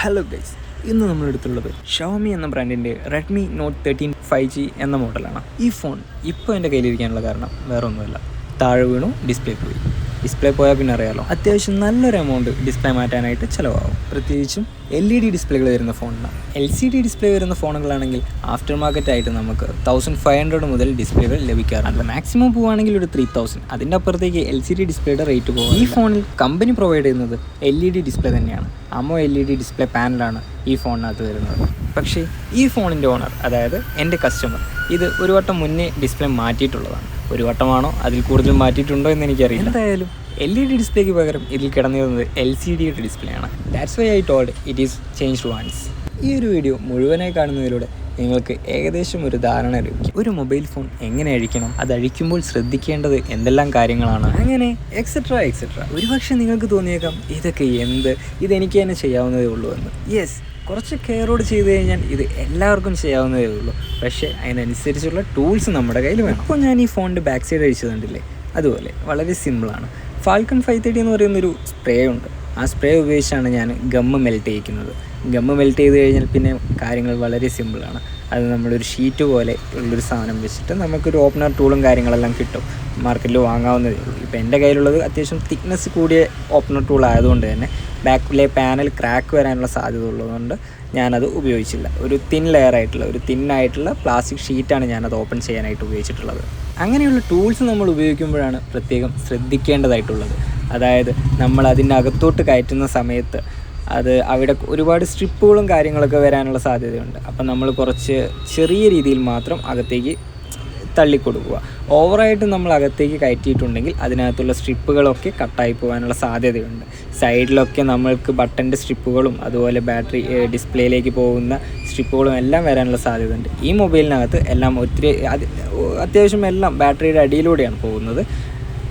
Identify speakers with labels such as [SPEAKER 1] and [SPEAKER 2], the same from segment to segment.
[SPEAKER 1] Hello guys ഇന്ന് നമ്മളെടുത്തുള്ളത് Xiaomi എന്ന ബ്രാൻഡിന്റെ Redmi Note thirteen five G എന്ന മോഡലാണ് ഈ ഫോൺ ഇപ്പോൾ എന്റെ കയ്യിലിരിക്കാനുള്ള കാരണം വേറെ ഒന്നുമല്ല താഴെ വീണു ഡിസ്പ്ലേ പോയി. ഡിസ്പ്ലേ പോയാൽ പിന്നെ അറിയാലോ. അത്യാവശ്യം നല്ലൊരു എമൗണ്ട് ഡിസ്പ്ലേ മാറ്റാനായിട്ട് ചിലവാകും. പ്രത്യേകിച്ചും എൽ ഇ ഡി ഡിസ്പ്ലേകൾ വരുന്ന ഫോണിനാണ് എൽ സി ഡി ഡിസ്പ്ലേ വരുന്ന ഫോണുകളാണെങ്കിൽ ആഫ്റ്റർ മാർക്കറ്റ് ആയിട്ട് നമുക്ക് തൗസൻഡ് ഫൈവ് ഹൺഡ്രഡ് മുതൽ ഡിസ്പ്ലേകൾ ലഭിക്കാറുണ്ട്. മാക്സിമം പോവുകയാണെങ്കിൽ ഒരു ത്രീ തൗസൻഡ് അതിന്റെ അപ്പുറത്തേക്ക് എൽ സി ഡി ഡിസ്പ്ലേയുടെ റേറ്റ് പോകും ഈ ഫോണിൽ കമ്പനി പ്രൊവൈഡ് ചെയ്യുന്നത് എൽ ഇ ഡി ഡിസ്പ്ലേ തന്നെയാണ്. അമോ എൽ ഇ ഡി ഡിസ്പ്ലേ പാനലാണ് ഈ ഫോണിനകത്ത് വരുന്നത്. പക്ഷേ ഈ ഫോണിന്റെ ഓണർ അതായത് എന്റെ കസ്റ്റമർ ഇത് ഒരു വട്ടം മുന്നേ ഡിസ്പ്ലേ മാറ്റിയിട്ടുള്ളതാണ്. ഒരു വട്ടമാണോ അതിൽ കൂടുതൽ മാറ്റിയിട്ടുണ്ടോ എന്ന് എനിക്കറിയില്ല. എന്തായാലും. എൽ ഇ ഡി ഡിസ്പ്ലേക്ക് പകരം ഇതിൽ കിടന്നിരുന്നത് എൽ സി ഡിയുടെ ഡിസ്പ്ലേ ആണ്. That's why I told it is change once ഈ ഒരു വീഡിയോ മുഴുവനായി കാണുന്നതിലൂടെ നിങ്ങൾക്ക് ഏകദേശം ഒരു ധാരണ ലഭിക്കും. ഒരു മൊബൈൽ ഫോൺ എങ്ങനെ അഴിക്കണം അത് അഴിക്കുമ്പോൾ ശ്രദ്ധിക്കേണ്ടത് എന്തെല്ലാം കാര്യങ്ങളാണ്? അങ്ങനെ എക്സെട്ര എക്സെട്ര ഒരുപക്ഷെ നിങ്ങൾക്ക് തോന്നിയേക്കാം ഇതൊക്കെ എന്ത്? ഇതെനിക്ക് തന്നെ ചെയ്യാവുന്നതേ ഉള്ളൂ എന്ന്. യെസ് കുറച്ച് കെയറോട് ചെയ്ത് കഴിഞ്ഞാൽ ഇത് എല്ലാവർക്കും ചെയ്യാവുന്നതേ ഉള്ളൂ. പക്ഷേ അതിനനുസരിച്ചുള്ള ടൂൾസ് നമ്മുടെ കയ്യിൽ വേണം. അപ്പോൾ ഞാൻ ഈ ഫോണിന്റെ ബാക്ക് സൈഡ് അഴിച്ചതുണ്ടല്ലേ അതുപോലെ വളരെ സിമ്പിളാണ് ഫാൽക്കൺ ഫൈവ് തേർട്ടി എന്ന് പറയുന്നൊരു സ്പ്രേ ഉണ്ട്. ആ സ്പ്രേ ഉപയോഗിച്ചാണ് ഞാൻ ഗമ്മ് മെൽറ്റ് ചെയ്യിക്കുന്നത്. ഗമ്മ് മെൽറ്റ് ചെയ്ത് കഴിഞ്ഞാൽ പിന്നെ കാര്യങ്ങൾ വളരെ സിമ്പിളാണ് അത് നമ്മളൊരു ഷീറ്റ് പോലെ ഉള്ളൊരു സാധനം വെച്ചിട്ട് നമുക്കൊരു ഓപ്പണർ ടൂളും കാര്യങ്ങളെല്ലാം കിട്ടും. മാർക്കറ്റിൽ വാങ്ങാവുന്നതേ ഉള്ളൂ. ഇപ്പോൾ എന്റെ കയ്യിലുള്ളത് അത്യാവശ്യം തിക്നെസ് കൂടിയ ഓപ്പണർ ടൂൾ ആയതുകൊണ്ട് തന്നെ ബാക്കിലെ പാനൽ ക്രാക്ക് വരാനുള്ള സാധ്യത ഉള്ളതുകൊണ്ട് ഞാനത് ഉപയോഗിച്ചില്ല. ഒരു തിൻ ലെയർ ആയിട്ടുള്ള ഒരു തിന്നായിട്ടുള്ള പ്ലാസ്റ്റിക് ഷീറ്റാണ് ഞാനത് ഓപ്പൺ ചെയ്യാനായിട്ട് ഉപയോഗിച്ചിട്ടുള്ളത്. അങ്ങനെയുള്ള ടൂൾസ് നമ്മൾ ഉപയോഗിക്കുമ്പോഴാണ് പ്രത്യേകം ശ്രദ്ധിക്കേണ്ടതായിട്ടുള്ളത്. അതായത് നമ്മൾ അതിന്റെ അകത്തോട്ട് കയറ്റുന്ന സമയത്ത് അത് അവിടെ ഒരുപാട് സ്ട്രിപ്പുകളും കാര്യങ്ങളൊക്കെ വരാനുള്ള സാധ്യതയുണ്ട്. അപ്പം നമ്മൾ കുറച്ച് ചെറിയ രീതിയിൽ മാത്രം അകത്തേക്ക് തള്ളിക്കൊടുക്കുക. ഓവറായിട്ട് നമ്മൾ അകത്തേക്ക് കയറ്റിയിട്ടുണ്ടെങ്കിൽ അതിനകത്തുള്ള സ്ട്രിപ്പുകളൊക്കെ കട്ടായി പോകാനുള്ള സാധ്യതയുണ്ട്. സൈഡിലൊക്കെ നമ്മൾക്ക് ബട്ടന്റെ സ്ട്രിപ്പുകളും അതുപോലെ ബാറ്ററി ഡിസ്പ്ലേയിലേക്ക് പോകുന്ന സ്ട്രിപ്പുകളും എല്ലാം വരാനുള്ള സാധ്യതയുണ്ട്. ഈ മൊബൈലിനകത്ത് എല്ലാം ഒത്തിരി അത് അത്യാവശ്യം എല്ലാം ബാറ്ററിയുടെ അടിയിലൂടെയാണ് പോകുന്നത്.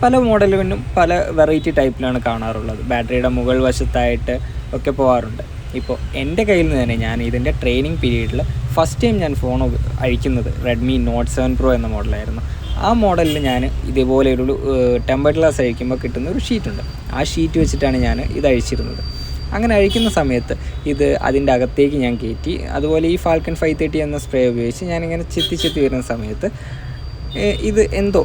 [SPEAKER 1] പല മോഡലിനും പല വെറൈറ്റി ടൈപ്പിലാണ് കാണാറുള്ളത്. ബാറ്ററിയുടെ മുകൾ വശത്തായിട്ട് ഒക്കെ പോകാറുണ്ട് ഇപ്പോൾ എന്റെ കയ്യിൽ നിന്ന് തന്നെ ഞാൻ ഇതിന്റെ ട്രെയിനിങ് പീരീഡിൽ ഫസ്റ്റ് ടൈം ഞാൻ ഫോൺ അഴിക്കുന്നത് റെഡ്മി നോട്ട് സെവൻ പ്രോ എന്ന മോഡലായിരുന്നു ആ മോഡലിൽ ഞാൻ ഇതേപോലെ ഒരു ടെമ്പർ ഗ്ലാസ് അഴിക്കുമ്പോൾ കിട്ടുന്ന ഒരു ഷീറ്റുണ്ട് ആ ഷീറ്റ് വെച്ചിട്ടാണ് ഞാൻ ഇത് അഴിച്ചിരുന്നത്. അങ്ങനെ അഴിക്കുന്ന സമയത്ത് ഇത് അതിന്റെ അകത്തേക്ക് ഞാൻ കയറ്റി അതുപോലെ ഈ ഫാൽക്കൺ ഫൈവ് തേർട്ടി എന്ന സ്പ്രേ ഉപയോഗിച്ച് ഞാനിങ്ങനെ ചെത്തി ചെത്തി വരുന്ന സമയത്ത് ഇത് എന്തോ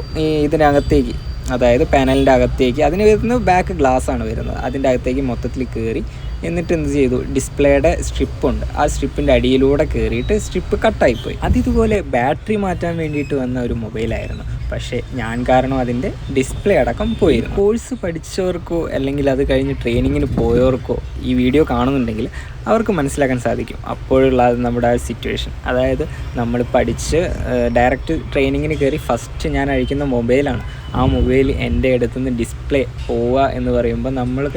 [SPEAKER 1] ഇതിനകത്തേക്ക് അതായത് പാനലിന്റെ അകത്തേക്ക്. അതിന് വരുന്നത് ബാക്ക് ഗ്ലാസ് ആണ് വരുന്നത്. അതിന്റെ അകത്തേക്ക് മൊത്തത്തിൽ കയറി എന്നിട്ട് എന്ത് ചെയ്തു? ഡിസ്പ്ലേയുടെ സ്ട്രിപ്പുണ്ട് ആ സ്ട്രിപ്പിന്റെ അടിയിലൂടെ കയറിയിട്ട് സ്ട്രിപ്പ് കട്ടായിപ്പോയി അത് ഇതുപോലെ ബാറ്ററി മാറ്റാൻ വേണ്ടിയിട്ട് വന്ന ഒരു മൊബൈലായിരുന്നു പക്ഷേ ഞാൻ കാരണം അതിന്റെ ഡിസ്പ്ലേ അടക്കം പോയി കോഴ്സ് പഠിച്ചവർക്കോ അല്ലെങ്കിൽ അത് കഴിഞ്ഞ് ട്രെയിനിങ്ങിന് പോയവർക്കോ ഈ വീഡിയോ കാണുന്നുണ്ടെങ്കിൽ അവർക്ക് മനസ്സിലാക്കാൻ സാധിക്കും. അപ്പോഴുള്ള നമ്മുടെ ആ സിറ്റുവേഷൻ അതായത് നമ്മൾ പഠിച്ച് ഡയറക്റ്റ് ട്രെയിനിങ്ങിന് കയറി ഫസ്റ്റ് ഞാൻ അഴിക്കുന്ന മൊബൈലാണ് ആ മൊബൈൽ എന്റെ അടുത്തുനിന്ന് ഡിസ്പ്ലേ പോവുക എന്ന് പറയുമ്പോൾ നമ്മൾ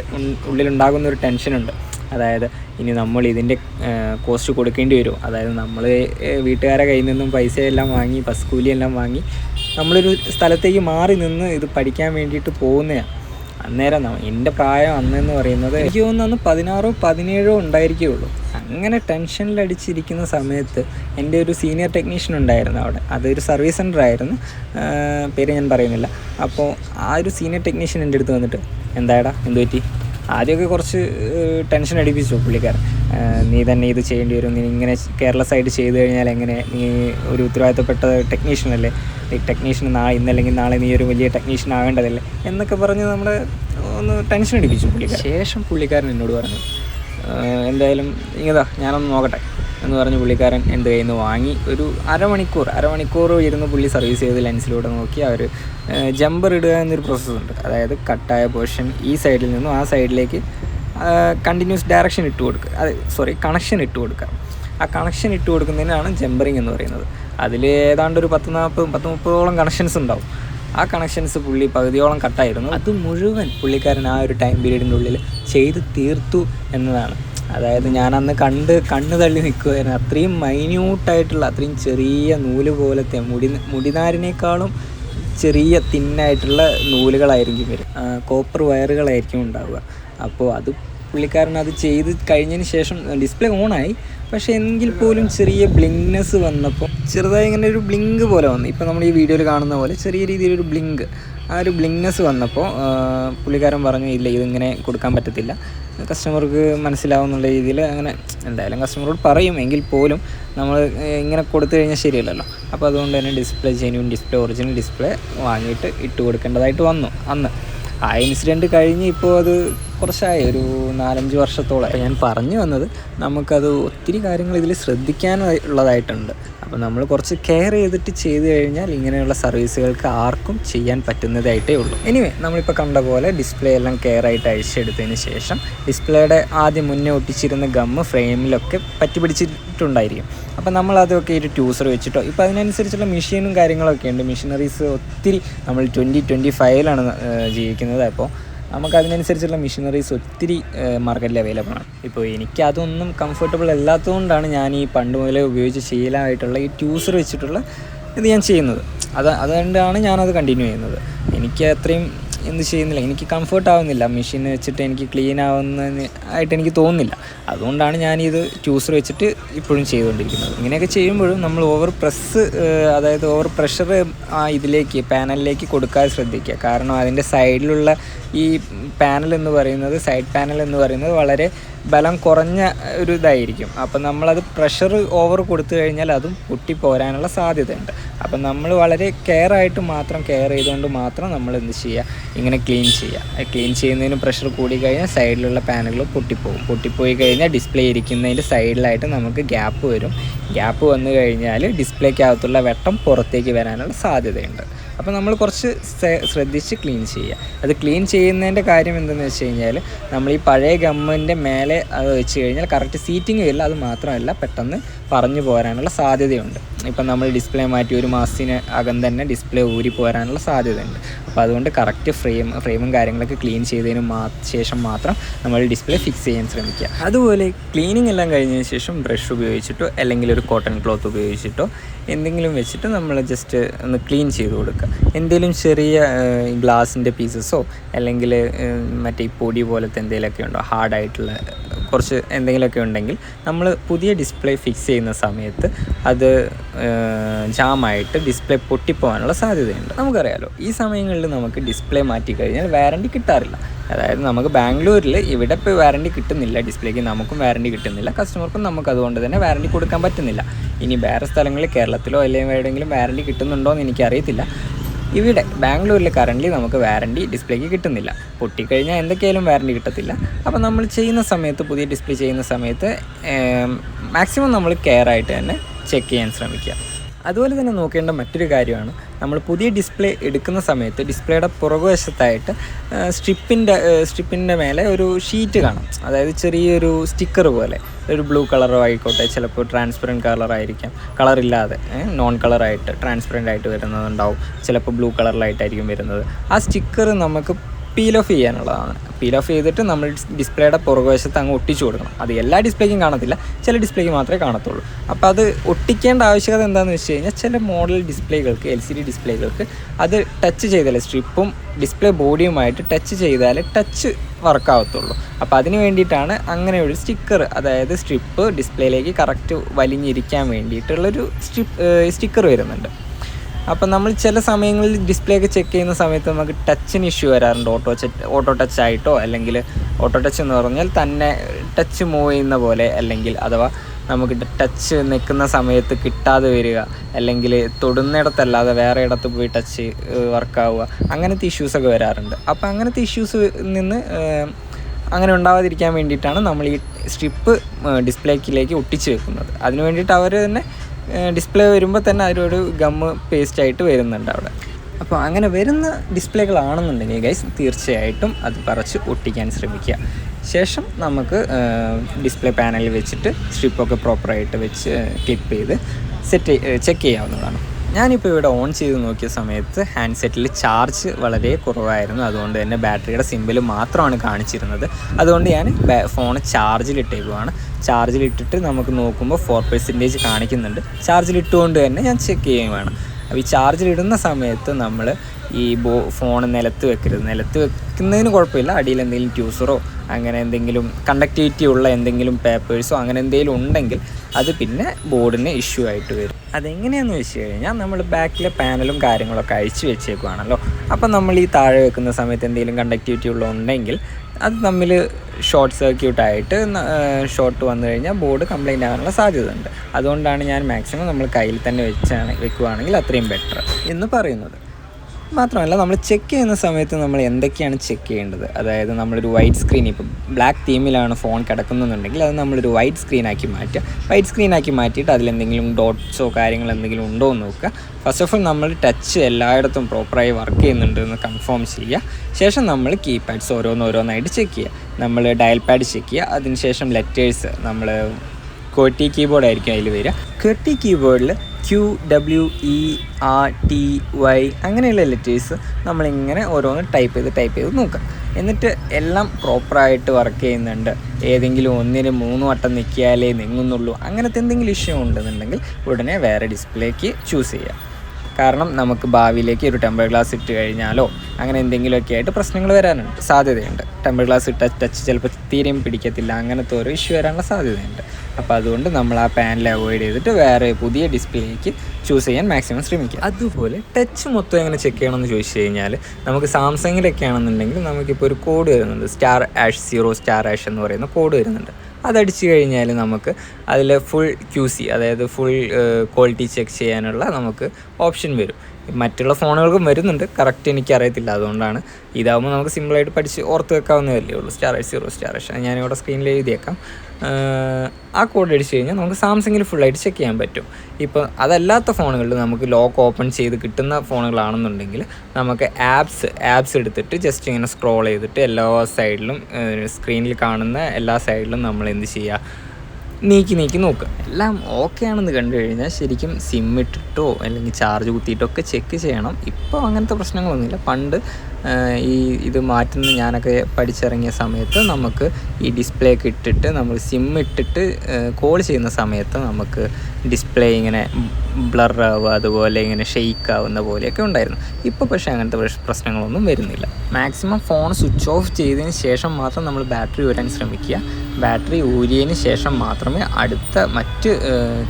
[SPEAKER 1] ഉള്ളിലുണ്ടാകുന്ന ഒരു ടെൻഷനുണ്ട് അതായത് ഇനി നമ്മൾ ഇതിന്റെ കോസ്റ്റ് കൊടുക്കേണ്ടി വരും. അതായത് നമ്മൾ വീട്ടുകാരെ കയ്യിൽ നിന്നും പൈസയെല്ലാം വാങ്ങി ബസ് കൂലിയെല്ലാം വാങ്ങി നമ്മളൊരു സ്ഥലത്തേക്ക് മാറി നിന്ന് ഇത് പഠിക്കാൻ വേണ്ടിയിട്ട് പോകുന്നതാണ് അന്നേരം എന്റെ പ്രായം അന്നെന്ന് പറയുന്നത് എനിക്ക് തോന്നുന്നു പതിനാറോ പതിനേഴോ ഉണ്ടായിരിക്കുകയുള്ളൂ അങ്ങനെ ടെൻഷനിലടിച്ചിരിക്കുന്ന സമയത്ത് എന്റെ ഒരു സീനിയർ ടെക്നീഷ്യൻ ഉണ്ടായിരുന്നു അവിടെ. അതൊരു സർവീസ് സെന്റർ ആയിരുന്നു. പേര് ഞാൻ പറയുന്നില്ല. അപ്പോൾ ആ ഒരു സീനിയർ ടെക്നീഷ്യൻ എന്റെ അടുത്ത് വന്നിട്ട് എന്താടാ എന്ത് പറ്റി ആദ്യമൊക്കെ കുറച്ച് ടെൻഷൻ അടിപ്പിച്ചു പുള്ളിക്കാരൻ. നീ തന്നെ ഇത് ചെയ്യേണ്ടി വരും. നീ ഇങ്ങനെ കേരള സൈഡ് ചെയ്തു കഴിഞ്ഞാൽ എങ്ങനെ? നീ ഒരു ഉത്തരവാദിത്തപ്പെട്ട ടെക്നീഷ്യൻ അല്ലേ? ഈ ടെക്നീഷ്യൻ നാളെ ഇന്നല്ലെങ്കിൽ നാളെ നീ ഒരു വലിയ ടെക്നീഷ്യൻ ആവേണ്ടതല്ലേ എന്നൊക്കെ പറഞ്ഞ് നമ്മളെ ഒന്ന് ടെൻഷൻ അടിപ്പിച്ചു പുള്ളിക്കാരൻ. ശേഷം പുള്ളിക്കാരൻ എന്നോട് പറഞ്ഞു "ഏഹ്, എന്തായാലും ഇങ്ങതാ ഞാനൊന്ന് നോക്കട്ടെ. എന്ന് പറഞ്ഞ് പുള്ളിക്കാരൻ എന്റെ കയ്യിൽ നിന്ന് വാങ്ങി. ഒരു അരമണിക്കൂർ അരമണിക്കൂർ ഇരുന്ന് പുള്ളി സർവീസ് ചെയ്ത് ലെൻസിലൂടെ നോക്കി അവർ ജമ്പർ ഇടുക എന്നൊരു പ്രോസസ്സുണ്ട് അതായത് കട്ടായ പോർഷൻ ഈ സൈഡിൽ നിന്നും ആ സൈഡിലേക്ക് കണ്ടിന്യൂസ് ഡയറക്ഷൻ ഇട്ട് കൊടുക്കുക. അത് സോറി കണക്ഷൻ ഇട്ട് കൊടുക്കുക. ആ കണക്ഷൻ ഇട്ട് കൊടുക്കുന്നതിനാണ് ജമ്പറിങ് എന്ന് പറയുന്നത്. അതിൽ ഏതാണ്ട് ഒരു പത്ത് നാൽപ്പത് പത്ത് മുപ്പതോളം കണക്ഷൻസ് ഉണ്ടാവും. ആ കണക്ഷൻസ് പുള്ളി പകുതിയോളം കട്ടായിരുന്നു അത് മുഴുവൻ പുള്ളിക്കാരൻ ആ ഒരു ടൈം പീരീഡിന്റെ ഉള്ളിൽ ചെയ്ത് തീർത്തു എന്നതാണ്. അതായത് ഞാനന്ന് കണ്ട് കണ്ണ് തള്ളി നിൽക്കുമായിരുന്നു അത്രയും മൈന്യൂട്ടായിട്ടുള്ള അത്രയും ചെറിയ നൂൽ പോലത്തെ മുടി മുടിനാരിനേക്കാളും ചെറിയ തിന്നായിട്ടുള്ള നൂലുകളായിരിക്കും വരും കോപ്പർ വയറുകളായിരിക്കും ഉണ്ടാവുക. അപ്പോൾ അത് പുള്ളിക്കാരൻ അത് ചെയ്ത് കഴിഞ്ഞതിന് ശേഷം ഡിസ്പ്ലേ ഓണായി. പക്ഷേ എങ്കിൽ പോലും ചെറിയ ബ്ലിങ്ക്നെസ് വന്നപ്പോൾ ചെറുതായി ഇങ്ങനെ ഒരു ബ്ലിങ്ക് പോലെ വന്നു. ഇപ്പോൾ നമ്മൾ ഈ വീഡിയോയിൽ കാണുന്ന പോലെ ചെറിയ രീതിയിലൊരു ബ്ലിങ്ക്. ആ ഒരു ബ്ലിങ്നെസ് വന്നപ്പോൾ പുള്ളിക്കാരൻ പറഞ്ഞു ഇല്ല ഇതിങ്ങനെ കൊടുക്കാൻ പറ്റത്തില്ല. കസ്റ്റമർക്ക് മനസ്സിലാവും എന്നുള്ള രീതിയിൽ അങ്ങനെ എന്തായാലും കസ്റ്റമറോട് പറയും. എങ്കിൽ പോലും നമ്മൾ ഇങ്ങനെ കൊടുത്തു കഴിഞ്ഞാൽ ശരിയല്ലല്ലോ. അപ്പോൾ അതുകൊണ്ട് തന്നെ display genuine display original display വാങ്ങിയിട്ട് ഇട്ട് കൊടുക്കേണ്ടതായിട്ട് വന്നു. അന്ന് ആ ഇൻസിഡന്റ് കഴിഞ്ഞ് ഇപ്പോൾ അത് കുറച്ചായി ഒരു നാലഞ്ച് വർഷത്തോളം. ഞാൻ പറഞ്ഞു വന്നത് നമുക്കത് ഒത്തിരി കാര്യങ്ങൾ ഇതിൽ ശ്രദ്ധിക്കാനുള്ളതായിട്ടുണ്ട് അപ്പോൾ നമ്മൾ കുറച്ച് കെയർ ചെയ്തിട്ട് ചെയ്തു കഴിഞ്ഞാൽ ഇങ്ങനെയുള്ള സർവീസുകൾക്ക് ആർക്കും ചെയ്യാൻ പറ്റുന്നതായിട്ടേ ഉള്ളൂ. എനിവേ നമ്മളിപ്പോൾ കണ്ട പോലെ ഡിസ്പ്ലേ എല്ലാം കെയർ ആയിട്ട് അഴിച്ചെടുത്തതിന് ശേഷം ഡിസ്പ്ലേയുടെ ആദ്യം മുന്നേ ഒട്ടിച്ചിരുന്ന ഗമ്മ് ഫ്രെയിമിലൊക്കെ പറ്റി പിടിച്ചിട്ടുണ്ടായിരിക്കും. അപ്പോൾ നമ്മൾ അതൊക്കെ ഒരു ട്യൂസർ വെച്ചിട്ടോ ഇപ്പോൾ അതിനനുസരിച്ചുള്ള മെഷീനും കാര്യങ്ങളൊക്കെ ഉണ്ട്. മെഷീനറീസ് ഒത്തിരി നമ്മൾ ട്വന്റി ട്വന്റി ഫൈവിലാണ് ജീവിക്കുന്നത്. അപ്പോൾ നമുക്ക് അതിനനുസരിച്ചുള്ള മെഷീനറീസ് ഒത്തിരി മാർക്കറ്റിൽ അവൈലബിൾ ആണ്. ഇപ്പോൾ എനിക്ക് അതൊന്നും കംഫർട്ടബിൾ അല്ലാത്തതുകൊണ്ടാണ് ഞാൻ ഈ പണ്ട് മുതലേ ഉപയോഗിച്ച് ശീലമായിട്ടുള്ള ഈ ട്യൂസർ വെച്ചിട്ടുള്ള ഇത് ഞാൻ ചെയ്യുന്നത്. അത് അതുകൊണ്ടാണ് ഞാനത് കണ്ടിന്യൂ ചെയ്യുന്നത്. എനിക്ക് അത്രയും എന്ത് ചെയ്യുന്നില്ല. എനിക്ക് കംഫർട്ട് ആവുന്നില്ല. മെഷീൻ വെച്ചിട്ട് എനിക്ക് ക്ലീൻ ആവുന്ന ആയിട്ട് എനിക്ക് തോന്നുന്നില്ല. അതുകൊണ്ടാണ് ഞാനിത് ട്യൂസർ വെച്ചിട്ട് ഇപ്പോഴും ചെയ്തുകൊണ്ടിരിക്കുന്നത്. ഇങ്ങനെയൊക്കെ ചെയ്യുമ്പോഴും നമ്മൾ ഓവർ പ്രസ് അതായത് ഓവർ പ്രഷർ ആ ഇതിലേക്ക് പാനലിലേക്ക് കൊടുക്കാതെ ശ്രദ്ധിക്കുക. കാരണം അതിന്റെ സൈഡിലുള്ള ഈ പാനൽ എന്ന് പറയുന്നത് സൈഡ് പാനൽ എന്ന് പറയുന്നത് വളരെ ബലം കുറഞ്ഞ ഒരു ഇതായിരിക്കും. അപ്പം നമ്മളത് പ്രഷർ ഓവർ കൊടുത്തു കഴിഞ്ഞാൽ അതും പൊട്ടിപ്പോരാനുള്ള സാധ്യതയുണ്ട്. അപ്പം നമ്മൾ വളരെ കെയർ ആയിട്ട് മാത്രം കെയർ ചെയ്തുകൊണ്ട് മാത്രം നമ്മൾ എന്ത് ചെയ്യുക? ഇങ്ങനെ ക്ലീൻ ചെയ്യുക. ക്ലീൻ ചെയ്യുന്നതിന് പ്രഷർ കൂടി കഴിഞ്ഞാൽ സൈഡിലുള്ള പാനലുകൾ പൊട്ടിപ്പോകും. പൊട്ടിപ്പോയി കഴിഞ്ഞാൽ ഡിസ്പ്ലേ ഇരിക്കുന്നതിന്റെ സൈഡിലായിട്ട് നമുക്ക് ഗ്യാപ്പ് വരും. ഗ്യാപ്പ് വന്നു കഴിഞ്ഞാൽ ഡിസ്പ്ലേക്കകത്തുള്ള വെട്ടം പുറത്തേക്ക് വരാനുള്ള സാധ്യതയുണ്ട്. അപ്പോൾ നമ്മൾ കുറച്ച് ശ്രദ്ധിച്ച് ക്ലീൻ ചെയ്യുക. അത് ക്ലീൻ ചെയ്യുന്നതിന്റെ കാര്യം എന്തെന്ന് വെച്ച് കഴിഞ്ഞാൽ നമ്മൾ ഈ പഴയ ഗമ്മിന്റെ മേലെ അത് വെച്ച് കഴിഞ്ഞാൽ കറക്റ്റ് സീറ്റിംഗ് വരില്ല അത് മാത്രമല്ല പെട്ടെന്ന് പറഞ്ഞു പോരാനുള്ള സാധ്യതയുണ്ട്. ഇപ്പം നമ്മൾ ഡിസ്പ്ലേ മാറ്റി ഒരു മാസത്തിന് അകം തന്നെ ഡിസ്പ്ലേ ഊരി പോരാനുള്ള സാധ്യതയുണ്ട്. അപ്പോൾ അതുകൊണ്ട് കറക്റ്റ് ഫ്രെയിം ഫ്രെയിമും കാര്യങ്ങളൊക്കെ ക്ലീൻ ചെയ്തതിന് മാ ശേഷം മാത്രം നമ്മൾ ഡിസ്പ്ലേ ഫിക്സ് ചെയ്യാൻ ശ്രമിക്കുക. അതുപോലെ ക്ലീനിങ് എല്ലാം കഴിഞ്ഞതിന് ശേഷം ബ്രഷ് ഉപയോഗിച്ചിട്ടോ അല്ലെങ്കിൽ ഒരു കോട്ടൺ ക്ലോത്ത് ഉപയോഗിച്ചിട്ടോ എന്തെങ്കിലും വെച്ചിട്ട് നമ്മൾ ജസ്റ്റ് ഒന്ന് ക്ലീൻ ചെയ്ത് കൊടുക്കുക. എന്തെങ്കിലും ചെറിയ ഗ്ലാസിന്റെ പീസസോ അല്ലെങ്കിൽ മറ്റേ പൊടി പോലത്തെ എന്തെങ്കിലുമൊക്കെ ഉണ്ടോ? ഹാർഡായിട്ടുള്ള കുറച്ച് എന്തെങ്കിലുമൊക്കെ ഉണ്ടെങ്കിൽ നമ്മൾ പുതിയ ഡിസ്പ്ലേ ഫിക്സ് ചെയ്യുന്ന സമയത്ത് അത് ജാമായിട്ട് ഡിസ്പ്ലേ പൊട്ടിപ്പോകാനുള്ള സാധ്യതയുണ്ട്. നമുക്കറിയാലോ ഈ സമയങ്ങളിൽ നമുക്ക് ഡിസ്പ്ലേ മാറ്റി കഴിഞ്ഞാൽ വാറണ്ടി കിട്ടാറില്ല. അതായത് നമുക്ക് ബാംഗ്ലൂരിൽ ഇവിടെ ഇപ്പോൾ വാറണ്ടി കിട്ടുന്നില്ല ഡിസ്പ്ലേക്ക് നമുക്കും വാറണ്ടി കിട്ടുന്നില്ല കസ്റ്റമർക്കും നമുക്ക് അതുകൊണ്ട് തന്നെ വാറണ്ടി കൊടുക്കാൻ പറ്റുന്നില്ല. ഇനി വേറെ സ്ഥലങ്ങളിൽ കേരളത്തിലോ അല്ലെങ്കിൽ എവിടെയെങ്കിലും വാറണ്ടി കിട്ടുന്നുണ്ടോ എന്ന് എനിക്കറിയത്തില്ല. ഇവിടെ ബാംഗ്ലൂരിൽ കറന്റ് നമുക്ക് വാറണ്ടി ഡിസ്പ്ലേക്ക് കിട്ടുന്നില്ല. പൊട്ടിക്കഴിഞ്ഞാൽ എന്തൊക്കെയായാലും വാറണ്ടി കിട്ടത്തില്ല. അപ്പോൾ നമ്മൾ ചെയ്യുന്ന സമയത്ത് പുതിയ ഡിസ്പ്ലേ ചെയ്യുന്ന സമയത്ത് മാക്സിമം നമ്മൾ കെയർ ആയിട്ട് തന്നെ ചെക്ക് ചെയ്യാൻ ശ്രമിക്കുക. അതുപോലെ തന്നെ നോക്കേണ്ട മറ്റൊരു കാര്യമാണ്. നമ്മൾ പുതിയ ഡിസ്പ്ലേ എടുക്കുന്ന സമയത്ത് ഡിസ്പ്ലേയുടെ പുറകുവശത്തായിട്ട് സ്ട്രിപ്പിന്റെ സ്ട്രിപ്പിന്റെ മേലെ ഒരു ഷീറ്റ് കാണാം. അതായത് ചെറിയൊരു സ്റ്റിക്കർ പോലെ. ഒരു ബ്ലൂ കളറോ ആയിക്കോട്ടെ ചിലപ്പോൾ ട്രാൻസ്പെറന്റ് കളറായിരിക്കാം കളറില്ലാതെ നോൺ കളറായിട്ട് ട്രാൻസ്പെറന്റ് ആയിട്ട് വരുന്നതുണ്ടാവും. ചിലപ്പോൾ ബ്ലൂ കളറിലായിട്ടായിരിക്കും വരുന്നത്. ആ സ്റ്റിക്കർ നമുക്ക് പീൽ ഓഫ് ചെയ്യാനുള്ളതാണ്. പീൽ ഓഫ് ചെയ്തിട്ട് നമ്മൾ ഡിസ്പ്ലേയുടെ പുറകുവശത്ത് അങ്ങ് ഒട്ടിച്ചു കൊടുക്കണം. അത് എല്ലാ ഡിസ്പ്ലേക്കും കാണത്തില്ല. ചില ഡിസ്പ്ലേക്ക് മാത്രമേ കാണത്തുള്ളൂ. അപ്പോൾ അത് ഒട്ടിക്കേണ്ട ആവശ്യകത എന്താണെന്ന് വെച്ച് കഴിഞ്ഞാൽ ചില മോഡൽ ഡിസ്പ്ലേകൾക്ക് എൽ സി ഡി ഡിസ്പ്ലേകൾക്ക് അത് ടച്ച് ചെയ്താലേ സ്ട്രിപ്പും ഡിസ്പ്ലേ ബോഡിയുമായിട്ട് ടച്ച് ചെയ്താലേ ടച്ച് വർക്കാവത്തുള്ളൂ അപ്പോൾ അതിന് വേണ്ടിയിട്ടാണ് അങ്ങനെ ഒരു സ്റ്റിക്കർ അതായത് സ്ട്രിപ്പ് ഡിസ്പ്ലേയിലേക്ക് കറക്റ്റ് വലിഞ്ഞിരിക്കാൻ വേണ്ടിയിട്ടുള്ളൊരു സ്ട്രിപ്പ് സ്റ്റിക്കർ വരുന്നുണ്ട്. അപ്പം നമ്മൾ ചില സമയങ്ങളിൽ ഡിസ്പ്ലേ ഒക്കെ ചെക്ക് ചെയ്യുന്ന സമയത്ത് നമുക്ക് ടച്ചിന് ഇഷ്യൂ വരാറുണ്ട്. ഓട്ടോ ഓട്ടോ ടച്ച് ആയിട്ടോ അല്ലെങ്കിൽ ഓട്ടോ ടച്ച് എന്ന് പറഞ്ഞാൽ തന്നെ ടച്ച് മൂവ് ചെയ്യുന്ന പോലെ അല്ലെങ്കിൽ അഥവാ നമുക്ക് ടച്ച് നിൽക്കുന്ന സമയത്ത് കിട്ടാതെ വരിക അല്ലെങ്കിൽ തൊടുന്നിടത്തല്ലാതെ വേറെ ഇടത്ത് പോയി ടച്ച് വർക്കാവുക അങ്ങനത്തെ ഇഷ്യൂസൊക്കെ വരാറുണ്ട്. അപ്പോൾ അങ്ങനത്തെ ഇഷ്യൂസ് നിന്ന് അങ്ങനെ ഉണ്ടാവാതിരിക്കാൻ വേണ്ടിയിട്ടാണ് നമ്മൾ ഈ സ്ട്രിപ്പ് ഡിസ്പ്ലേക്കിലേക്ക് ഒട്ടിച്ച് വെക്കുന്നത്. അതിന് വേണ്ടിയിട്ട് അവർ തന്നെ ഡിസ്പ്ലേ വരുമ്പോൾ തന്നെ അതിലൊരു ഗമ്മ് പേസ്റ്റ് ആയിട്ട് വരുന്നുണ്ട് അവിടെ. അപ്പോൾ അങ്ങനെ വരുന്ന ഡിസ്പ്ലേകളാണെന്നുണ്ടെങ്കിൽ ഗൈസ് തീർച്ചയായിട്ടും അത് പറിച്ച് ഒട്ടിക്കാൻ ശ്രമിക്കുക. ശേഷം നമുക്ക് ഡിസ്പ്ലേ പാനലിൽ വെച്ചിട്ട് സ്ട്രിപ്പൊക്കെ പ്രോപ്പറായിട്ട് വെച്ച് ക്ലിപ്പ് ചെയ്ത് സെറ്റ് ചെക്ക് ചെയ്യാവുന്നതാണ്. ഞാനിപ്പോൾ ഇവിടെ ഓൺ ചെയ്ത് നോക്കിയ സമയത്ത് ഹാൻഡ്സെറ്റിൽ ചാർജ് വളരെ കുറവായിരുന്നു. അതുകൊണ്ട് തന്നെ ബാറ്ററിയുടെ സിമ്പിൾ മാത്രമാണ് കാണിച്ചിരുന്നത്. അതുകൊണ്ട് ഞാൻ ഫോൺ ചാർജിലിട്ടേക്കുവാണ് ചാർജിലിട്ടിട്ട് നമുക്ക് നോക്കുമ്പോൾ ഫോർ പെർസെന്റേജ് കാണിക്കുന്നുണ്ട്. ചാർജിലിട്ടുകൊണ്ട് തന്നെ ഞാൻ ചെക്ക് ചെയ്യുകയും വേണം. അപ്പോൾ ഈ ചാർജിലിടുന്ന സമയത്ത് നമ്മൾ ഈ ബോ ഫോൺ നിലത്ത് വെക്കരുത്. നിലത്ത് വെക്കുന്നതിന് കുഴപ്പമില്ല. അടിയിൽ എന്തെങ്കിലും ട്യൂസറോ അങ്ങനെ എന്തെങ്കിലും കണ്ടക്ടിവിറ്റി ഉള്ള എന്തെങ്കിലും പേപ്പേഴ്സോ അങ്ങനെ എന്തെങ്കിലും ഉണ്ടെങ്കിൽ അത് പിന്നെ ബോർഡിന് ഇഷ്യൂ ആയിട്ട് വരും. അതെങ്ങനെയാണെന്ന് വെച്ച് കഴിഞ്ഞാൽ നമ്മൾ ബാക്കിലെ പാനലും കാര്യങ്ങളൊക്കെ അഴിച്ചു വെച്ചേക്കുവാണല്ലോ. അപ്പം നമ്മൾ ഈ താഴെ വെക്കുന്ന സമയത്ത് എന്തെങ്കിലും കണ്ടക്ടിവിറ്റി ഉള്ള ഉണ്ടെങ്കിൽ അത് തമ്മിൽ ഷോർട്ട് സർക്യൂട്ട് ആയിട്ട് ഷോർട്ട് വന്നു കഴിഞ്ഞാൽ ബോർഡ് കംപ്ലൈന്റ് ആകാനുള്ള സാധ്യത ഉണ്ട് അതുകൊണ്ടാണ് ഞാൻ മാക്സിമം നമ്മൾ കയ്യിൽ തന്നെ വെച്ചാണ് വെക്കുവാണെങ്കിൽ അത്രയും ബെറ്റർ എന്ന് പറയുന്നത്. മാത്രമല്ല നമ്മൾ ചെക്ക് ചെയ്യുന്ന സമയത്ത് നമ്മൾ എന്തൊക്കെയാണ് ചെക്ക് ചെയ്യേണ്ടത്? അതായത് നമ്മളൊരു വൈറ്റ് സ്ക്രീൻ ഇപ്പം ബ്ലാക്ക് തീമിലാണ് ഫോൺ കിടക്കുന്നുണ്ടെങ്കിൽ അത് നമ്മളൊരു വൈറ്റ് സ്ക്രീനാക്കി മാറ്റുക. വൈറ്റ് സ്ക്രീനാക്കി മാറ്റിയിട്ട് അതിലെന്തെങ്കിലും ഡോട്ട്സോ കാര്യങ്ങൾ എന്തെങ്കിലും ഉണ്ടോ എന്ന് നോക്കുക. ഫസ്റ്റ് ഓഫ് ഓൾ നമ്മൾ ടച്ച് എല്ലായിടത്തും പ്രോപ്പറായി വർക്ക് ചെയ്യുന്നുണ്ട് എന്ന് കൺഫേം ചെയ്യുക. ശേഷം നമ്മൾ കീപാഡ്സ് ഓരോന്നോരോന്നായിട്ട് ചെക്ക് ചെയ്യുക. നമ്മൾ ഡയൽ പാഡ് ചെക്ക് ചെയ്യുക. അതിനുശേഷം ലെറ്റേഴ്സ് നമ്മൾ ക്വേർട്ടി കീബോർഡ് ആയിരിക്കും അതിൽ വരിക. QWERTY കീബോർഡിൽ Q W E R T Y അങ്ങനെയുള്ള ലെറ്റേഴ്സ് നമ്മളിങ്ങനെ ഓരോന്ന് ടൈപ്പ് ചെയ്ത് ടൈപ്പ് ചെയ്ത് നോക്കാം എന്നിട്ട് എല്ലാം പ്രോപ്പറായിട്ട് വർക്ക് ചെയ്യുന്നുണ്ട്. ഏതെങ്കിലും ഒന്നിന് മൂന്ന് വട്ടം നിൽക്കിയാലേ നീങ്ങുന്നുള്ളൂ. അങ്ങനത്തെ എന്തെങ്കിലും ഇഷ്യൂ ഉണ്ടെന്നുണ്ടെങ്കിൽ ഉടനെ വേറെ ഡിസ്പ്ലേക്ക് ചൂസ് ചെയ്യാം കാരണം നമുക്ക് ഭാവിയിലേക്ക് ഒരു ടെമ്പർ ഗ്ലാസ് ഇട്ട് കഴിഞ്ഞാലോ അങ്ങനെ എന്തെങ്കിലുമൊക്കെ ആയിട്ട് പ്രശ്നങ്ങൾ വരാനുണ്ട്. സാധ്യതയുണ്ട്. ടെമ്പർ ഗ്ലാസ് ഇട്ട ടച്ച് ചിലപ്പോൾ തീരെയും പിടിക്കത്തില്ല. അങ്ങനത്തെ ഓരോ ഇഷ്യൂ വരാനുള്ള സാധ്യതയുണ്ട്. അപ്പോൾ അതുകൊണ്ട് നമ്മൾ ആ പാനൽ അവോയ്ഡ് ചെയ്തിട്ട് വേറെ പുതിയ ഡിസ്പ്ലേക്ക് ചൂസ് ചെയ്യാൻ മാക്സിമം ശ്രമിക്കുക. അതുപോലെ ടച്ച് മൊത്തം എങ്ങനെ ചെക്ക് ചെയ്യണമെന്ന് ചോദിച്ചു കഴിഞ്ഞാൽ നമുക്ക് സാംസങ്ങിലൊക്കെ ആണെന്നുണ്ടെങ്കിൽ നമുക്കിപ്പോൾ ഒരു കോഡ് വരുന്നുണ്ട്. Star hash zero star hash എന്ന് പറയുന്ന കോഡ് വരുന്നുണ്ട്. അതടിച്ചു കഴിഞ്ഞാൽ നമുക്ക് അതിൽ ഫുൾ ക്യൂ സി അതായത് ഫുൾ ക്വാളിറ്റി ചെക്ക് ചെയ്യാനുള്ള നമുക്ക് ഓപ്ഷൻ വരും. മറ്റുള്ള ഫോണുകൾക്കും വരുന്നുണ്ട്. കറക്റ്റ് എനിക്കറിയത്തില്ല. അതുകൊണ്ടാണ് ഇതാകുമ്പോൾ നമുക്ക് സിമ്പിളായിട്ട് പഠിച്ച് ഓർത്ത് വെക്കാവുന്നതല്ലേ ഉള്ളൂ. Star H zero star H ഞാനിവിടെ സ്ക്രീനിൽ എഴുതിയേക്കാം. ആ കോഡ് അടിച്ച് കഴിഞ്ഞാൽ നമുക്ക് സാംസങ്ങിൽ ഫുള്ളായിട്ട് ചെക്ക് ചെയ്യാൻ പറ്റും. ഇപ്പോൾ അതല്ലാത്ത ഫോണുകളിൽ നമുക്ക് ലോക്ക് ഓപ്പൺ ചെയ്ത് കിട്ടുന്ന ഫോണുകളാണെന്നുണ്ടെങ്കിൽ നമുക്ക് ആപ്സ് ആപ്സ് എടുത്തിട്ട് ജസ്റ്റ് ഇങ്ങനെ സ്ക്രോൾ ചെയ്തിട്ട് എല്ലാ സൈഡിലും സ്ക്രീനിൽ കാണുന്ന എല്ലാ സൈഡിലും നമ്മൾ എന്ത് ചെയ്യുക നീക്കി നീക്കി നോക്കുക എല്ലാം ഓക്കെ ആണെന്ന് കണ്ടു കഴിഞ്ഞാൽ ശരിക്കും സിം അല്ലെങ്കിൽ ചാർജ് കുത്തിയിട്ടോ ഒക്കെ ചെക്ക് ചെയ്യണം. ഇപ്പോൾ അങ്ങനത്തെ പ്രശ്നങ്ങളൊന്നുമില്ല. പണ്ട് ഈ ഇത് മാറ്റുന്ന ഞാനൊക്കെ പഠിച്ചിറങ്ങിയ സമയത്ത് നമുക്ക് ഈ ഡിസ്പ്ലേ ഒക്കെ ഇട്ടിട്ട് നമ്മൾ സിം ഇട്ടിട്ട് കോൾ ചെയ്യുന്ന സമയത്ത് നമുക്ക് ഡിസ്പ്ലേ ഇങ്ങനെ ബ്ലറാവുക അതുപോലെ ഇങ്ങനെ ഷെയ്ക്ക് ആവുന്ന പോലെയൊക്കെ ഉണ്ടായിരുന്നു. ഇപ്പോൾ പക്ഷേ അങ്ങനത്തെ പ്രശ്നങ്ങളൊന്നും വരുന്നില്ല. മാക്സിമം ഫോൺ സ്വിച്ച് ഓഫ് ചെയ്തതിന് ശേഷം മാത്രം നമ്മൾ ബാറ്ററി ഊരാൻ ശ്രമിക്കുക. ബാറ്ററി ഊരിയതിന് ശേഷം മാത്രമേ അടുത്ത മറ്റ്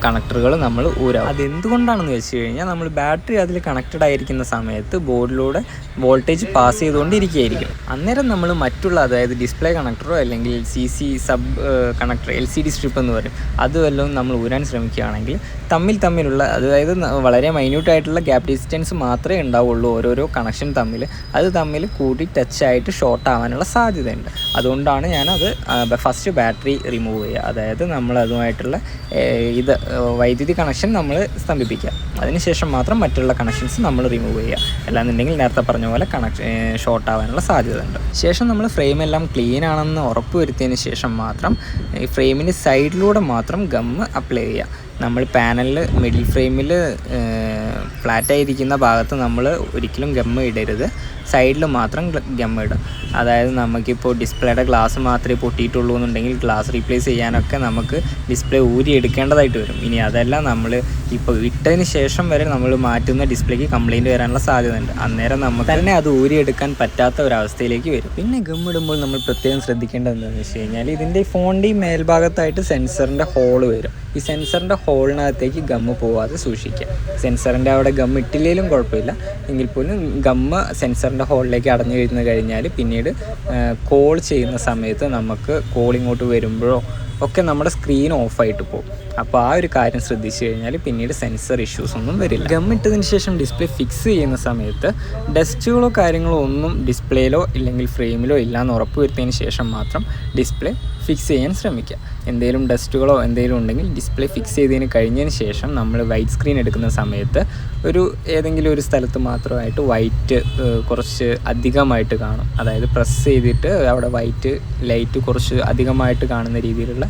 [SPEAKER 1] കണക്ടറുകൾ നമ്മൾ ഊരാവും. അതെന്തുകൊണ്ടാണെന്ന് വെച്ച് കഴിഞ്ഞാൽ നമ്മൾ ബാറ്ററി അതിൽ കണക്റ്റഡ് ആയിരിക്കുന്ന സമയത്ത് ബോർഡിലൂടെ വോൾട്ടേജ് പാസ് ചെയ്തുകൊണ്ടിരിക്കുകയായിരിക്കും. അന്നേരം നമ്മൾ മറ്റുള്ള അതായത് ഡിസ്പ്ലേ കണക്ടറോ അല്ലെങ്കിൽ C C sub connector L C D strip എന്ന് പറയും അത് വല്ലതും നമ്മൾ ഊരാൻ ശ്രമിക്കുകയാണെങ്കിൽ തമ്മിൽ തമ്മിലുള്ള അതായത് വളരെ മൈന്യൂട്ടായിട്ടുള്ള ഗ്യാപ്പ് ഡിസ്റ്റൻസ് മാത്രമേ ഉണ്ടാവുള്ളൂ ഓരോരോ കണക്ഷൻ തമ്മിൽ അത് തമ്മിൽ കൂടി ടച്ചായിട്ട് ഷോർട്ട് ആവാനുള്ള സാധ്യതയുണ്ട്. അതുകൊണ്ടാണ് ഞാനത് ഫസ്റ്റ് ബാറ്ററി റിമൂവ് ചെയ്യുക. അതായത് നമ്മൾ അതുമായിട്ടുള്ള ഇത് വൈദ്യുതി കണക്ഷൻ നമ്മൾ സ്തംഭിപ്പിക്കുക. അതിനുശേഷം മാത്രം മറ്റുള്ള കണക്ഷൻസ് നമ്മൾ റിമൂവ് ചെയ്യുക. അല്ലാന്നുണ്ടെങ്കിൽ നേരത്തെ പറഞ്ഞ പോലെ കണക്ഷൻ ഷോർട്ട് ആവാനുള്ള സാധ്യത ഉണ്ട് ശേഷം നമ്മൾ ഫ്രെയിം എല്ലാം ക്ലീൻ ആണെന്ന് ഉറപ്പ് വരുത്തിയതിന് ശേഷം മാത്രം ഈ ഫ്രെയിമിന്റെ സൈഡിലൂടെ മാത്രം ഗമ്മ് അപ്ലൈ ചെയ്യുക. നമ്മൾ പാനലിൽ മിഡിൽ ഫ്രെയിമിൽ ഫ്ലാറ്റായിരിക്കുന്ന ഭാഗത്ത് നമ്മൾ ഒരിക്കലും ഗമ്മ് ഇടരുത്. സൈഡിൽ മാത്രം ഗമ്മ് ഇടും. അതായത് നമുക്കിപ്പോൾ ഡിസ്പ്ലേയുടെ ഗ്ലാസ് മാത്രമേ പൊട്ടിയിട്ടുള്ളൂ എന്നുണ്ടെങ്കിൽ ഗ്ലാസ് റീപ്ലേസ് ചെയ്യാനൊക്കെ നമുക്ക് ഡിസ്പ്ലേ ഊരി എടുക്കേണ്ടതായിട്ട് വരും. ഇനി അതല്ല നമ്മൾ ഇപ്പോൾ ഇട്ടതിന് ശേഷം വരെ നമ്മൾ മാറ്റുന്ന ഡിസ്പ്ലേക്ക് കംപ്ലൈന്റ് വരാനുള്ള സാധ്യതയുണ്ട്. അന്നേരം നമുക്ക് തന്നെ അത് ഊരിയെടുക്കാൻ പറ്റാത്ത ഒരവസ്ഥയിലേക്ക് വരും. പിന്നെ ഗം ഇടുമ്പോൾ നമ്മൾ പ്രത്യേകം ശ്രദ്ധിക്കേണ്ടത് എന്താണെന്ന് വെച്ച് കഴിഞ്ഞാൽ ഇതിന്റെ ഈ മേൽഭാഗത്തായിട്ട് സെൻസറിന്റെ ഹോൾ വരും. ഈ സെൻസറിന്റെ ഹോളിനകത്തേക്ക് ഗം പോവാതെ സൂക്ഷിക്കുക. സെൻസറിന്റെ അവിടെ ഗം ഇട്ടില്ലെങ്കിലും കുഴപ്പമില്ല. എങ്കിൽ പോലും ഗമ്മ് സെൻസറിന്റെ ഹോളിലേക്ക് അടഞ്ഞു കഴിഞ്ഞു കഴിഞ്ഞാൽ പിന്നീട് കോൾ ചെയ്യുന്ന സമയത്ത് നമുക്ക് കോൾ ഇങ്ങോട്ട് വരുമ്പോഴോ ഒക്കെ നമ്മുടെ സ്ക്രീൻ ഓഫായിട്ട് പോകും. അപ്പോൾ ആ ഒരു കാര്യം ശ്രദ്ധിച്ചു കഴിഞ്ഞാൽ പിന്നീട് സെൻസർ ഇഷ്യൂസ് ഒന്നും വരില്ല. ഗമ്മിട്ടതിന് ശേഷം ഡിസ്പ്ലേ ഫിക്സ് ചെയ്യുന്ന സമയത്ത് ഡസ്റ്റുകളോ കാര്യങ്ങളോ ഒന്നും ഡിസ്പ്ലേയിലോ ഇല്ലെങ്കിൽ ഫ്രെയിമിലോ ഇല്ലയെന്ന് ഉറപ്പ് വരുത്തിയതിന് ശേഷം മാത്രം ഡിസ്പ്ലേ ഫിക്സ് ചെയ്യാൻ ശ്രമിക്കുക. എന്തെങ്കിലും ഡസ്റ്റുകളോ എന്തെങ്കിലും ഉണ്ടെങ്കിൽ ഡിസ്പ്ലേ ഫിക്സ് ചെയ്തതിന് കഴിഞ്ഞതിന് ശേഷം നമ്മൾ വൈറ്റ് സ്ക്രീൻ എടുക്കുന്ന സമയത്ത് ഒരു ഏതെങ്കിലും ഒരു സ്ഥലത്ത് മാത്രമായിട്ട് വൈറ്റ് കുറച്ച് അധികമായിട്ട് കാണും. അതായത് പ്രസ് ചെയ്തിട്ട് അവിടെ വൈറ്റ് ലൈറ്റ് കുറച്ച് അധികമായിട്ട് കാണുന്ന രീതിയിലുള്ള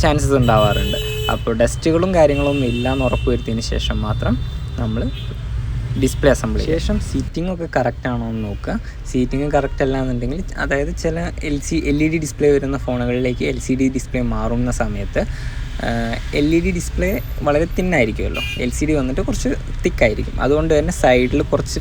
[SPEAKER 1] ചാൻസസ് ഉണ്ടാവാറുണ്ട്. അപ്പോൾ ഡസ്റ്റുകളും കാര്യങ്ങളൊന്നും ഇല്ല എന്ന് ഉറപ്പ് ശേഷം മാത്രം നമ്മൾ ഡിസ്പ്ലേ അസംബ്ലി ശേഷം സീറ്റിംഗ് ഒക്കെ കറക്റ്റ് ആണോ എന്ന് നോക്കുക. സീറ്റിംഗ് കറക്റ്റ് അല്ല എന്നുണ്ടെങ്കിൽ അതായത് ചില L C L E D display വരുന്ന ഫോണുകളിലേക്ക് എൽ സി ഡി ഡിസ്പ്ലേ മാറുന്ന സമയത്ത് എൽ ഇ ഡി ഡിസ്പ്ലേ വളരെ തിന്നായിരിക്കുമല്ലോ എൽ സി ഡി വന്നിട്ട് കുറച്ച് തിക്കായിരിക്കും അതുകൊണ്ട് തന്നെ സൈഡിൽ കുറച്ച്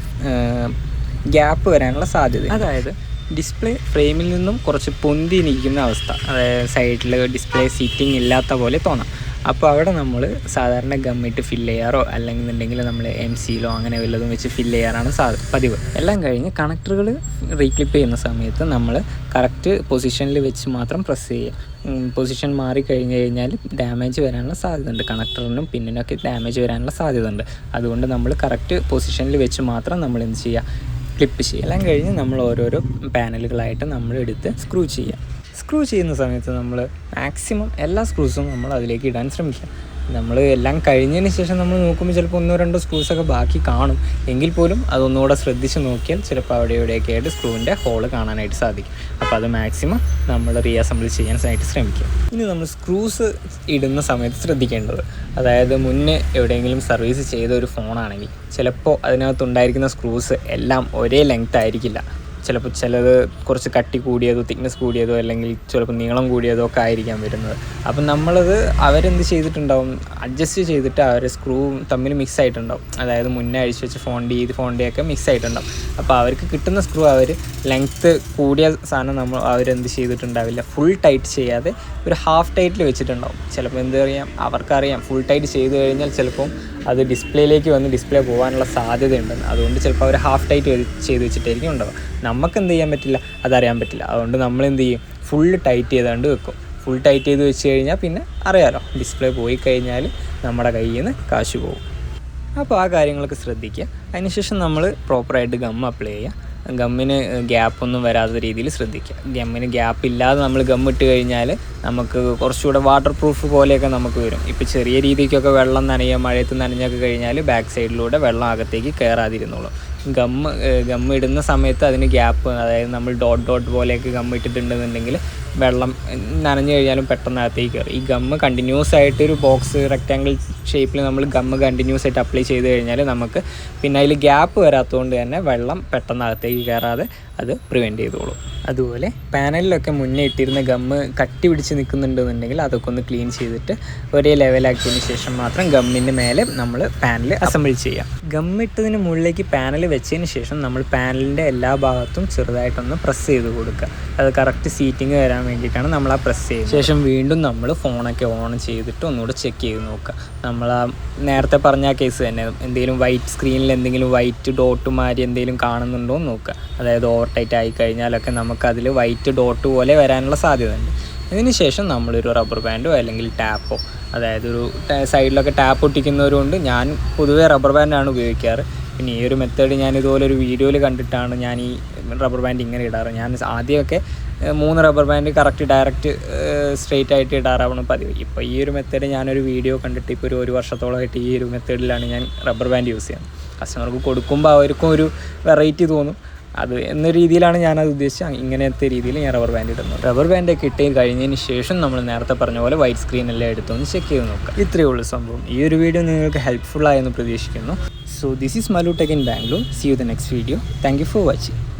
[SPEAKER 1] ഗ്യാപ്പ് വരാനുള്ള സാധ്യത അതായത് ഡിസ്പ്ലേ ഫ്രെയിമിൽ നിന്നും കുറച്ച് പൊന്തി നിൽക്കുന്ന അവസ്ഥ. അതായത് സൈഡിൽ ഡിസ്പ്ലേ സീറ്റിംഗ് ഇല്ലാത്ത പോലെ തോന്നാം. അപ്പോൾ അവിടെ നമ്മൾ സാധാരണ ഗമ്മിട്ട് ഫില്ല് ചെയ്യാറോ അല്ലെന്നുണ്ടെങ്കിൽ നമ്മൾ എം സിയിലോ അങ്ങനെ വല്ലതും വെച്ച് ഫില്ല് ചെയ്യാറാണ് സാ പതിവ്. എല്ലാം കഴിഞ്ഞ് കണക്ടറുകൾ റീക്ലിപ്പ് ചെയ്യുന്ന സമയത്ത് നമ്മൾ കറക്റ്റ് പൊസിഷനിൽ വെച്ച് മാത്രം പ്രസ് ചെയ്യുക. പൊസിഷൻ മാറി കഴിഞ്ഞ് കഴിഞ്ഞാൽ ഡാമേജ് വരാനുള്ള സാധ്യതയുണ്ട്. കണക്ടറിനും പിന്നിനൊക്കെ ഡാമേജ് വരാനുള്ള സാധ്യതയുണ്ട്. അതുകൊണ്ട് നമ്മൾ കറക്റ്റ് പൊസിഷനിൽ വെച്ച് മാത്രം നമ്മൾ എന്ത് ചെയ്യുക? ക്ലിപ്പ് ചെയ്യുക. എല്ലാം കഴിഞ്ഞ് നമ്മൾ ഓരോരോ പാനലുകളായിട്ട് നമ്മൾ എടുത്ത് സ്ക്രൂ ചെയ്യുക. സ്ക്രൂ ചെയ്യുന്ന സമയത്ത് നമ്മൾ മാക്സിമം എല്ലാ സ്ക്രൂസും നമ്മൾ അതിലേക്ക് ഇടാൻ ശ്രമിക്കുക. നമ്മൾ എല്ലാം കഴിഞ്ഞതിന് ശേഷം നമ്മൾ നോക്കുമ്പോൾ ചിലപ്പോൾ ഒന്നോ രണ്ടോ സ്ക്രൂസൊക്കെ ബാക്കി കാണും. എങ്കിൽ പോലും അതൊന്നുകൂടെ ശ്രദ്ധിച്ച് നോക്കിയാൽ ചിലപ്പോൾ അവിടെ ഇവിടെയൊക്കെ ആയിട്ട് സ്ക്രൂവിന്റെ ഹോൾ കാണാനായിട്ട് സാധിക്കും. അപ്പോൾ അത് മാക്സിമം നമ്മൾ റീഅസംബിൾ ചെയ്യാനായിട്ട് ശ്രമിക്കുക. ഇനി നമ്മൾ സ്ക്രൂസ് ഇടുന്ന സമയത്ത് ശ്രദ്ധിക്കേണ്ടത്. അതായത് മുന്നേ എവിടെയെങ്കിലും സർവീസ് ചെയ്ത ഒരു ഫോണാണെങ്കിൽ ചിലപ്പോൾ അതിനകത്തുണ്ടായിരിക്കുന്ന സ്ക്രൂസ് എല്ലാം ഒരേ ലെങ്ത് ആയിരിക്കില്ല. ചിലപ്പോൾ ചിലത് കുറച്ച് കട്ടി കൂടിയതോ തിക്നെസ് കൂടിയതോ അല്ലെങ്കിൽ ചിലപ്പോൾ നീളം കൂടിയതോ ഒക്കെ ആയിരിക്കാം വരുന്നത്. അപ്പം നമ്മളത് അവരെന്ത് ചെയ്തിട്ടുണ്ടാവും? അഡ്ജസ്റ്റ് ചെയ്തിട്ട് അവർ സ്ക്രൂ തമ്മിൽ മിക്സ് ആയിട്ടുണ്ടാവും. അതായത് മുന്നേ അഴിച്ച് വെച്ച് ഫോണ്ടി ഇത് ഫോണ്ടിയൊക്കെ മിക്സ് ആയിട്ടുണ്ടാവും. അപ്പോൾ അവർക്ക് കിട്ടുന്ന സ്ക്രൂ അവർ ലെങ്ത്ത് കൂടിയ സാധനം നമ്മൾ അവരെന്ത് ചെയ്തിട്ടുണ്ടാവില്ല. ഫുൾ ടൈറ്റ് ചെയ്യാതെ ഒരു ഹാഫ് ടൈറ്റിൽ വെച്ചിട്ടുണ്ടാവും. ചിലപ്പോൾ എന്ത് അറിയാം? അവർക്കറിയാം. ഫുൾ ടൈറ്റ് ചെയ്ത് കഴിഞ്ഞാൽ ചിലപ്പം അത് ഡിസ്പ്ലേയിലേക്ക് വന്ന് ഡിസ്പ്ലേ പോകാനുള്ള സാധ്യതയുണ്ടെന്ന്. അതുകൊണ്ട് ചിലപ്പോൾ അവർ ഹാഫ് ടൈറ്റ് ചെയ്ത് വെച്ചിട്ടായിരിക്കും ഉണ്ടാവുക. നമുക്ക് എന്ത് ചെയ്യാൻ പറ്റില്ല അതറിയാൻ പറ്റില്ല. അതുകൊണ്ട് നമ്മൾ എന്ത് ചെയ്യും ഫുൾ ടൈറ്റ് ചെയ്താണ്ട് വെക്കും. ഫുൾ ടൈറ്റ് ചെയ്ത് വെച്ച് കഴിഞ്ഞാൽ പിന്നെ അറിയാലോ ഡിസ്പ്ലേ പോയി കഴിഞ്ഞാൽ നമ്മുടെ കയ്യിൽ നിന്ന് കാശ് പോകും. അപ്പോൾ ആ കാര്യങ്ങളൊക്കെ ശ്രദ്ധിക്കുക. അതിനുശേഷം നമ്മൾ പ്രോപ്പറായിട്ട് ഗം അപ്ലൈ ചെയ്യുക. ഗമ്മിന് ഗ്യാപ്പൊന്നും വരാത്ത രീതിയിൽ ശ്രദ്ധിക്കുക. ഗമ്മിന് ഗ്യാപ്പ് ഇല്ലാതെ നമ്മൾ ഗം ഇട്ട് കഴിഞ്ഞാൽ നമുക്ക് കുറച്ചുകൂടെ വാട്ടർ പ്രൂഫ് പോലെയൊക്കെ നമുക്ക് വരും. ഇപ്പോൾ ചെറിയ രീതിക്കൊക്കെ വെള്ളം നനയുക മഴയത്ത് നനഞ്ഞൊക്കെ കഴിഞ്ഞാൽ ബാക്ക് സൈഡിലൂടെ വെള്ളം അകത്തേക്ക് കയറാതിരുന്നുള്ളൂ ഗമ്മ് ഗമ്മ് ഇടുന്ന സമയത്ത് അതിന് ഗ്യാപ്പ് അതായത് നമ്മൾ ഡോട്ട് ഡോട്ട് പോലെയൊക്കെ ഗമ്മ് ഇട്ടിട്ടുണ്ടെന്നുണ്ടെങ്കിൽ വെള്ളം നനഞ്ഞു കഴിഞ്ഞാലും പെട്ടെന്ന് അകത്തേക്ക് കയറും. ഈ ഗമ്മ് കണ്ടിന്യൂസ് ആയിട്ട് ഒരു ബോക്സ് റെക്റ്റാങ്കിൾ ഷേപ്പിൽ നമ്മൾ ഗമ്മ് കണ്ടിന്യൂസ് ആയിട്ട് അപ്ലൈ ചെയ്ത് കഴിഞ്ഞാൽ നമുക്ക് പിന്നെ അതിൽ ഗ്യാപ്പ് വരാത്തതുകൊണ്ട് തന്നെ വെള്ളം പെട്ടെന്ന് അകത്തേക്ക് കയറാതെ അത് പ്രിവെന്റ് ചെയ്തോളും. അതുപോലെ പാനലിലൊക്കെ മുന്നേ ഇട്ടിരുന്ന ഗമ്മ് കട്ടി പിടിച്ച് നിൽക്കുന്നുണ്ടെന്നുണ്ടെങ്കിൽ അതൊക്കെ ഒന്ന് ക്ലീൻ ചെയ്തിട്ട് ഒരേ ലെവലാക്കിയതിന് ശേഷം മാത്രം ഗമ്മിന്റെ മേലെ നമ്മൾ പാനൽ അസംബിൾ ചെയ്യാം. ഗമ്മിട്ടതിന് മുകളിലേക്ക് പാനൽ വെച്ചതിന് ശേഷം നമ്മൾ പാനലിന്റെ എല്ലാ ഭാഗത്തും ചെറുതായിട്ടൊന്ന് പ്രസ് ചെയ്ത് കൊടുക്കുക. അത് കറക്റ്റ് സീറ്റിംഗ് വരാൻ വേണ്ടിയിട്ടാണ് നമ്മൾ ആ പ്രസ് ചെയ്യുന്നത്. ശേഷം വീണ്ടും നമ്മൾ ഫോണൊക്കെ ഓൺ ചെയ്തിട്ട് ഒന്നുകൂടെ ചെക്ക് ചെയ്ത് നോക്കുക. നമ്മൾ ആ നേരത്തെ പറഞ്ഞ ആ കേസ് തന്നെ എന്തെങ്കിലും വൈറ്റ് സ്ക്രീനിൽ എന്തെങ്കിലും വൈറ്റ് ഡോട്ട് മാറി എന്തെങ്കിലും കാണുന്നുണ്ടോ എന്ന് നോക്കുക. അതായത് ഓവർ ടൈറ്റ് ആയി കഴിഞ്ഞാലൊക്കെ നമുക്കതിൽ വൈറ്റ് ഡോട്ട് പോലെ വരാനുള്ള സാധ്യതയുണ്ട്. അതിനുശേഷം ശേഷം നമ്മളൊരു റബ്ബർ ബാൻഡോ അല്ലെങ്കിൽ ടാപ്പോ അതായത് ഒരു സൈഡിലൊക്കെ ടാപ്പ് ഒട്ടിക്കുന്നവരുണ്ട് ഞാൻ പൊതുവേ റബ്ബർ ബാൻഡാണ് ഉപയോഗിക്കാറ്. പിന്നെ ഈ ഒരു മെത്തേഡ് ഞാൻ ഇതുപോലെ ഒരു വീഡിയോയിൽ കണ്ടിട്ടാണ് ഞാൻ ഈ റബ്ബർ ബാൻഡ് ഇങ്ങനെ ഇടാറ്. ഞാൻ ആദ്യമൊക്കെ മൂന്ന് rubber band correct direct straight ആയിട്ട് ഇടാറാവണം പതിവ്. ഇപ്പോൾ ഈ ഒരു മെത്തേഡ് ഞാനൊരു വീഡിയോ കണ്ടിട്ട് ഇപ്പോൾ ഒരു ഒരു വർഷത്തോളമായിട്ട് ഈ ഒരു മെത്തേഡിലാണ് ഞാൻ റബ്ബർ ബാൻഡ് യൂസ് ചെയ്യുന്നത്. കസ്റ്റമർക്ക് കൊടുക്കുമ്പോൾ അവർക്കും ഒരു വെറൈറ്റി തോന്നും. അത് എന്ന രീതിയിലാണ് ഞാനത് ഉദ്ദേശിച്ചത്. ഇങ്ങനത്തെ രീതിയിൽ ഞാൻ റബ്ബർ ബാൻഡ് ഇടുന്നു. റബ്ബർ ബാൻഡ് ഇട്ട് കഴിഞ്ഞതിന് ശേഷം നമ്മൾ നേരത്തെ പറഞ്ഞ പോലെ വൈറ്റ് സ്ക്രീൻ എല്ലാം എടുത്തൊന്ന് ചെക്ക് ചെയ്ത് നോക്കാം. ഇത്രയേ ഉള്ളൂ സംഭവം. ഈ ഒരു വീഡിയോ നിങ്ങൾക്ക് ഹെൽപ്ഫുൾ ആയെന്ന് പ്രതീക്ഷിക്കുന്നു. So this is Mallu tech in Bangalore see you the next video thank you for watching